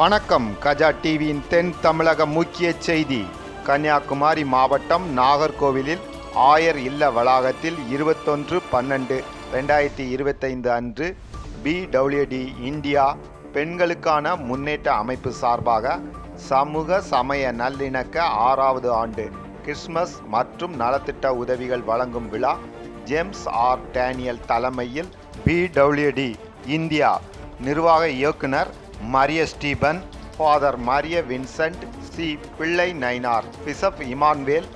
வணக்கம். கஜா டிவியின் தென் தமிழக முக்கிய செய்தி. கன்னியாகுமரி மாவட்டம் நாகர்கோவிலில் ஆயர் இல்ல வளாகத்தில் இருபத்தொன்று பன்னெண்டு ரெண்டாயிரத்தி இருபத்தைந்து அன்று பிடபிள்யூடி இந்தியா பெண்களுக்கான முன்னேற்ற அமைப்பு சார்பாக சமூக சமய நல்லிணக்க ஆறாவது ஆண்டு கிறிஸ்மஸ் மற்றும் நலத்திட்ட உதவிகள் வழங்கும் விழா ஜேம்ஸ் ஆர் டேனியல் தலைமையில் பிடபிள்யூடி இந்தியா நிர்வாக இயக்குனர் Mariya Stephen Father Mariya Vincent C Pillai Nainar bishop Emmanuel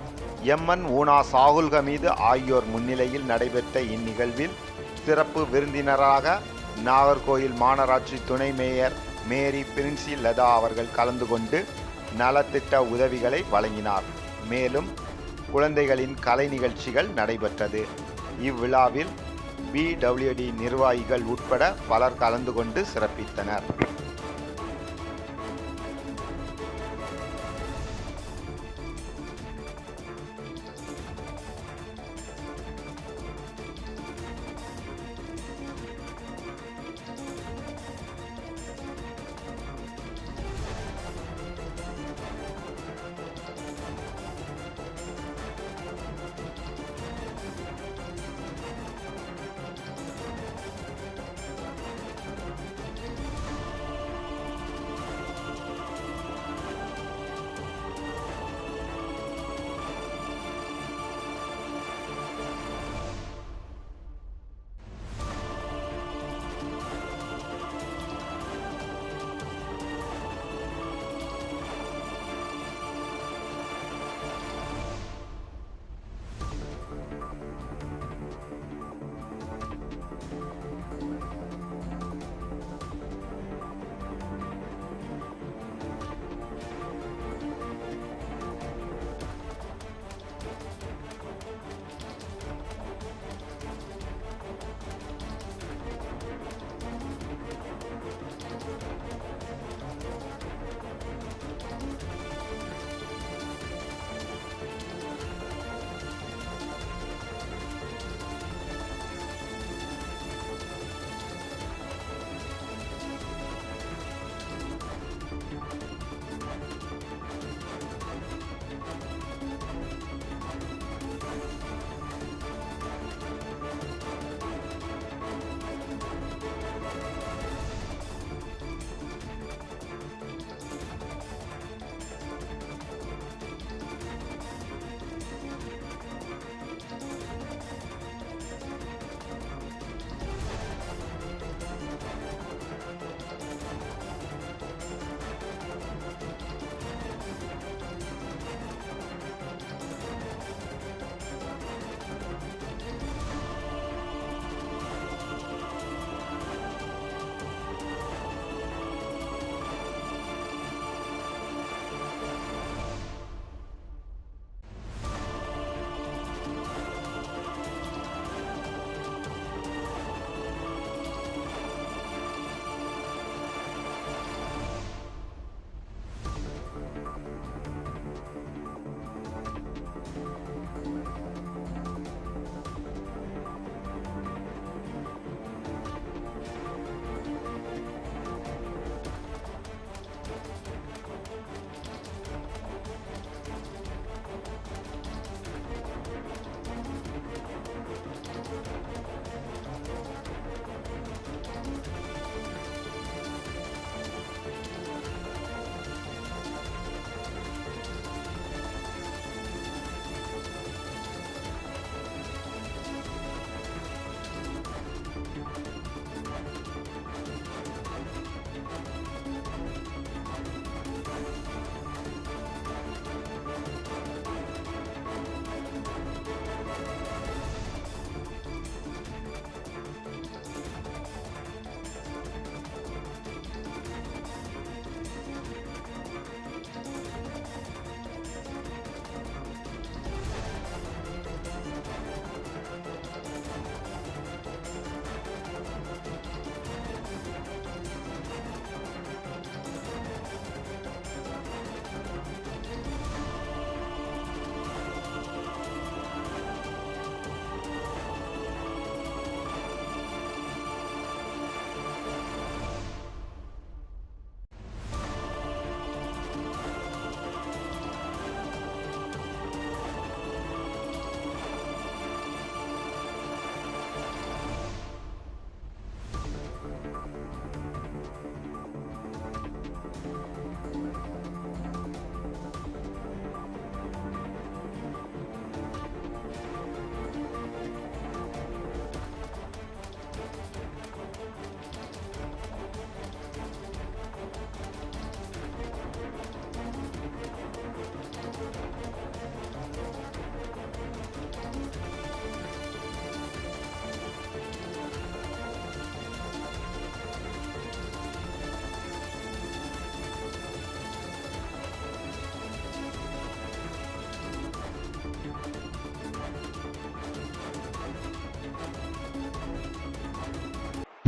MN ஊனா சாகுல்க மீது ஆகியோர் முன்னிலையில் நடைபெற்ற இந்நிகழ்வில் சிறப்பு விருந்தினராக நாகர்கோயில் மாநகராட்சி துணை மேயர் மேரி பிரின்சி லதா அவர்கள் கலந்து கொண்டு நலத்திட்ட உதவிகளை வழங்கினார். மேலும் குழந்தைகளின் கலை நிகழ்ச்சிகள் நடைபெற்றது. இவ்விழாவில் பிடபிள்யூடி நிர்வாகிகள் உட்பட பலர் கலந்து கொண்டு சிறப்பித்தனர்.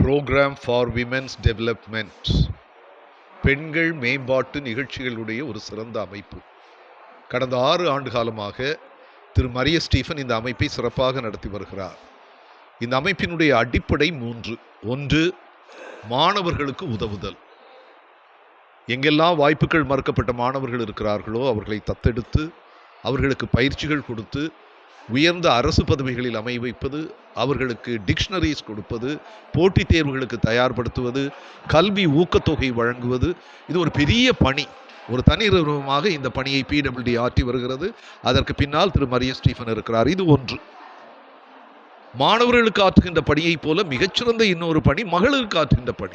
ப்ரோக்ராம் ஃபார் விமென்ஸ் டெவலப்மெண்ட் பெண்கள் மேம்பாட்டு நிகழ்ச்சிகளுடைய ஒரு சிறந்த அமைப்பு. கடந்த ஆறு ஆண்டு காலமாக திரு மரிய ஸ்டீஃபன் இந்த அமைப்பை சிறப்பாக நடத்தி வருகிறார். இந்த அமைப்பினுடைய அடிப்படை மூன்று. ஒன்று மாணவர்களுக்கு உதவுதல். எங்கெல்லாம் வாய்ப்புகள் மறுக்கப்பட்ட மாணவர்கள் இருக்கிறார்களோ அவர்களை தத்தெடுத்து அவர்களுக்கு பயிற்சிகள் கொடுத்து உயர்ந்த அரசு பதவிகளில் அமை வைப்பது அவர்களுக்கு டிக்ஷனரிஸ் கொடுப்பது போட்டித் தேர்வுகளுக்கு தயார்படுத்துவது கல்வி ஊக்கத்தொகை வழங்குவது இது ஒரு பெரிய பணி. ஒரு தனிநிறுவனமாக இந்த பணியை பிடபிள்யூடி ஆற்றி வருகிறது. அதற்கு பின்னால் திரு மரிய ஸ்டீஃபன் இருக்கிறார். இது ஒன்று. மாணவர்களுக்கு ஆற்றுகின்ற பணியைப் போல மிகச்சிறந்த இன்னொரு பணி மகளிருக்கு ஆற்றுகின்ற பணி.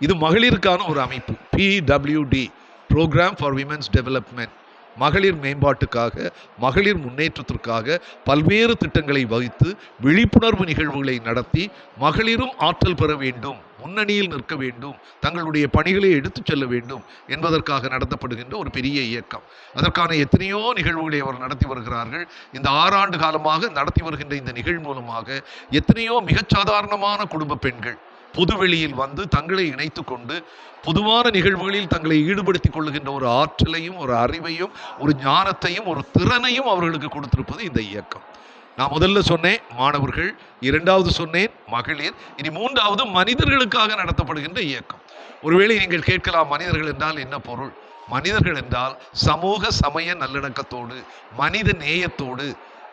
இது மகளிருக்கான ஒரு அமைப்பு. PWD programme for women's development மகளிர் மேம்பாட்டுக்காக மகளிர் முன்னேற்றத்திற்காக பல்வேறு திட்டங்களை வகித்து விழிப்புணர்வு நிகழ்வுகளை நடத்தி மகளிரும் ஆற்றல் பெற வேண்டும் முன்னணியில் நிற்க வேண்டும் தங்களுடைய பணிகளை எடுத்துச் செல்ல வேண்டும் என்பதற்காக நடத்தப்படுகின்ற ஒரு பெரிய இயக்கம். அதற்கான எத்தனையோ நிகழ்வுகளை அவர் நடத்தி வருகிறார்கள். இந்த ஆறாண்டு காலமாக நடத்தி வருகின்ற இந்த நிகழ்வு மூலமாக எத்தனையோ மிகச்சாதாரணமான குடும்ப பெண்கள் புதுவெளியில் வந்து தங்களை இணைத்து கொண்டு பொதுவான நிகழ்வுகளில் தங்களை ஈடுபடுத்திக் கொள்ளுகின்ற ஒரு ஆற்றலையும் ஒரு அறிவையும் ஒரு ஞானத்தையும் ஒரு திறனையும் அவர்களுக்கு கொடுத்திருப்பது இந்த இயக்கம். நான் முதல்ல சொன்னேன் மாணவர்கள். இரண்டாவது சொன்னேன் மகளிர். இனி மூன்றாவது மனிதர்களுக்காக நடத்தப்படுகின்ற இயக்கம். ஒருவேளை நீங்கள் கேட்கலாம் மனிதர்கள் என்றால் என்ன பொருள்? மனிதர்கள் என்றால் சமூக சமய நல்லிணக்கத்தோடு மனித நேயத்தோடு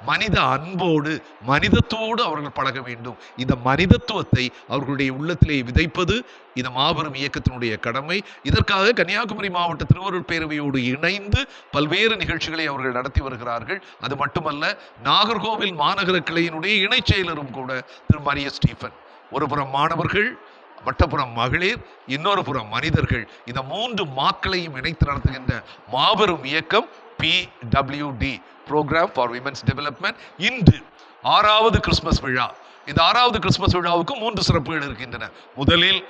மனித அன்போடு மனிதத்தோடு அவர்கள் பழக வேண்டும். இந்த மனிதத்துவத்தை அவர்களுடைய உள்ளத்திலே விதைப்பது இந்த மாபெரும் இயக்கத்தினுடைய கடமை. இதற்காக கன்னியாகுமரி மாவட்ட திருவருள் பேரவையோடு இணைந்து பல்வேறு நிகழ்ச்சிகளை அவர்கள் நடத்தி வருகிறார்கள். அது மட்டுமல்ல நாகர்கோவில் மாநகர கிளையினுடைய இணைச் செயலரும் கூட திரு மரிய ஸ்டீஃபன் ஒரு புறம் மாணவர்கள் மற்றபுறம் மகளிர் இன்னொரு புறம் மனிதர்கள். இந்த மூன்று மாக்களையும் இணைத்து நடத்துகின்ற மாபெரும் இயக்கம் PWD programme for women's development இன்று ஆறாவது கிறிஸ்மஸ் விழா. இந்த ஆறாவது கிறிஸ்மஸ் விழாவுக்கு மூன்று சிறப்புகள் இருக்கின்றன. முதலில்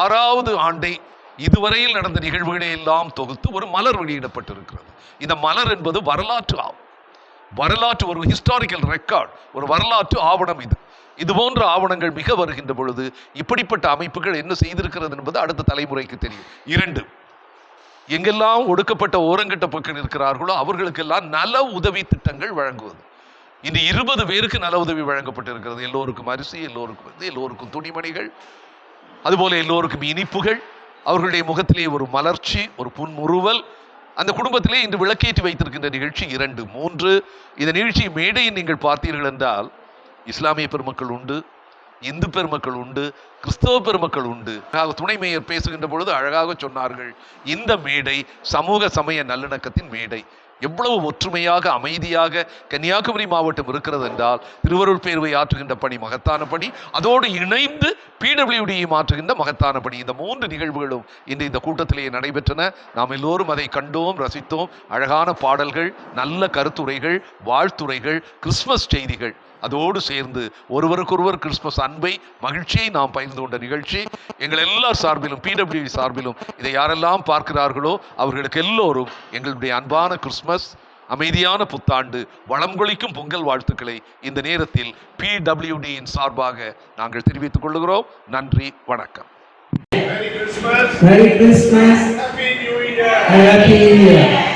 ஆறாவது ஆண்டை இதுவரையில் நடந்த நிகழ்வுகளை எல்லாம் தொகுத்து ஒரு மலர் வெளியிடப்பட்டிருக்கிறது. இந்த மலர் என்பது வரலாற்று ஆகும் வரலாற்று ஒரு ஹிஸ்டாரிக்கல் ரெக்கார்ட் ஒரு வரலாற்று ஆவணம் இது. இது போன்ற ஆவணங்கள் மிக வருகின்ற பொழுது இப்படிப்பட்ட அமைப்புகள் என்ன செய்திருக்கிறது என்பது அடுத்த தலைமுறைக்கு தெரியும். இரண்டு எங்கெல்லாம் ஒடுக்கப்பட்ட ஓரங்கட்ட பக்கம் இருக்கிறார்களோ அவர்களுக்கெல்லாம் நல உதவி திட்டங்கள் வழங்குவது. இன்று இருபது பேருக்கு நல உதவி வழங்கப்பட்டிருக்கிறது. எல்லோருக்கும் அரிசி எல்லோருக்கும் வந்து எல்லோருக்கும் துணிமணிகள் அதுபோல எல்லோருக்கும் இனிப்புகள் அவர்களுடைய முகத்திலே ஒரு மலர்ச்சி ஒரு புன்முறுவல். அந்த குடும்பத்திலே இன்று விளக்கேற்றி வைத்திருக்கின்ற நிகழ்ச்சி இரண்டு மூன்று. இந்த நிகழ்ச்சி மேடையை நீங்கள் பார்த்தீர்கள் என்றால் இஸ்லாமிய பெருமக்கள் உண்டு இந்து பெருமக்கள் உண்டு கிறிஸ்தவ பெருமக்கள் உண்டு. துணை மேயர் பேசுகின்ற பொழுது அழகாக சொன்னார்கள் இந்த மேடை சமூக சமய நல்லிணக்கத்தின் மேடை. எவ்வளவு ஒற்றுமையாக அமைதியாக கன்னியாகுமரி மாவட்டம் இருக்கிறது என்றால் திருவருள் பேர்வை ஆற்றுகின்ற பணி மகத்தான பணி அதோடு இணைந்து பிடபிள்யூடியும் மாற்றுகின்ற மகத்தான பணி. இந்த மூன்று நிகழ்வுகளும் இன்று இந்த கூட்டத்திலேயே நடைபெற்றன. நாம் எல்லோரும் அதை கண்டோம் ரசித்தோம். அழகான பாடல்கள் நல்ல கருத்துரைகள் வாழ்த்துரைகள் கிறிஸ்மஸ் செய்திகள். அதோடு சேர்ந்து ஒருவருக்கொருவர் கிறிஸ்மஸ் அன்பை மகிழ்ச்சியை நாம் பகிர்ந்து கொண்ட நிகழ்ச்சி எங்கள் எல்லார் சார்பிலும் பிடபிள்யூ சார்பிலும் இதை யாரெல்லாம் பார்க்கிறார்களோ அவர்களுக்கு எல்லோரும் எங்களுடைய அன்பான கிறிஸ்மஸ் அமைதியான புத்தாண்டு வளம் கொளிக்கும் பொங்கல் வாழ்த்துக்களை இந்த நேரத்தில் பிடபிள்யூடியின் சார்பாக நாங்கள் தெரிவித்துக் கொள்கிறோம் நன்றி வணக்கம் Merry Christmas. Merry Christmas Happy New Year. Happy New Year.